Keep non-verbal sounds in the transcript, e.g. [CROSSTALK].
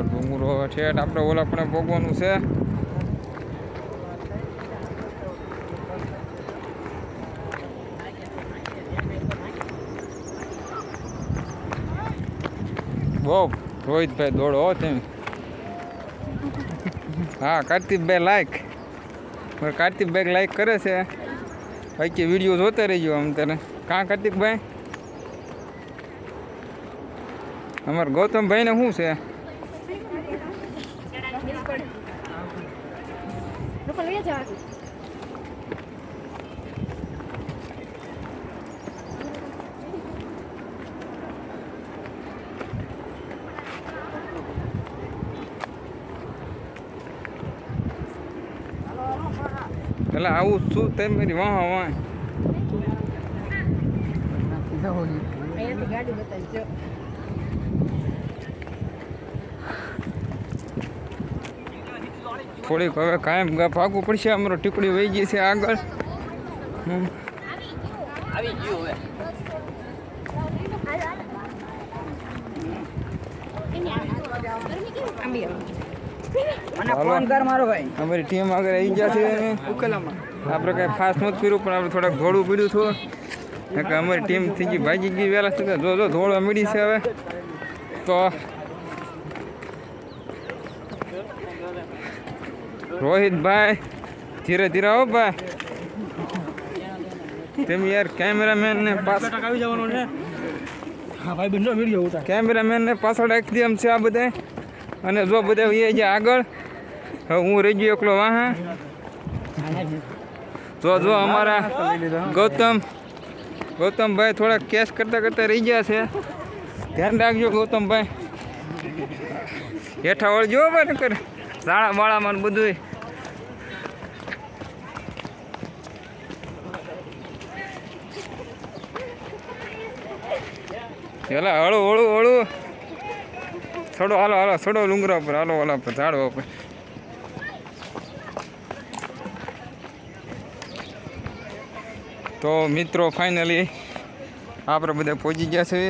ડુંગરો ઠેઠ આપણે ઓલા પણ ભોગવાનું છે બહુ રોહિતભાઈ દોડો હો તમે. [LAUGHS] હા કાર્તિકભાઈ લાઈક કાર્તિક કાર્તિકભાઈ લાઈક કરે છે. બાકી વીડિયો જોતા રહીજો આમ તને કાં કાર્તિકભાઈ? અમારા ગૌતમભાઈને શું છે? લોકો એટલે આવું શું તમારી વાહ? વાહ અહીંયાથી ગાડી બતાવી થોડીક હવે કાયમ ગા ભાગવું પડશે અમારો ટીકડી વહી ગઈ છે આગળ. હમ. આંબી મને હાલો. ફોન કર મારો ભાઈ. અમારી ટીમ આગળ આવી ગયા છે. આપણે કાંઈ ફાસ્ટ કર્યું પણ આપણે થોડાક ધોળું પડ્યું હતું. અમારી ટીમ થઈ ગઈ ભાગી ગઈ વહેલા જો જો ધોળવા મળી છે હવે. તો રોહિતભાઈ ધીરે ધીરે આવો ભાઈ. તેમ યાર કેમેરામેન ને પાછળ આવી જવાનો છે. હા ભાઈ બંધો વીડિયો ઉતાર. કેમેરામેન ને પાછળ રાખી એમ છે આ બધા. અને જો બધા એ જે આગળ હવે હું રહી ગયો એકલો વાહા. જો જો અમારા ગૌતમ ગૌતમભાઈ થોડા કેસ કરતા કરતા રહી ગયા છે. ધ્યાન રાખજો ગૌતમભાઈ. હેઠા વળજો ભાઈ નકર. ઝાડા બાળામાં બધું એટલે હળું હળું હળું. થોડો હાલો હાલો, થોડો ડુંગરા પર, હાલો હાલો, પર, ઝાડવા પર. તો મિત્રો ફાઇનલી આપણે બધા પહોંચી ગયા છે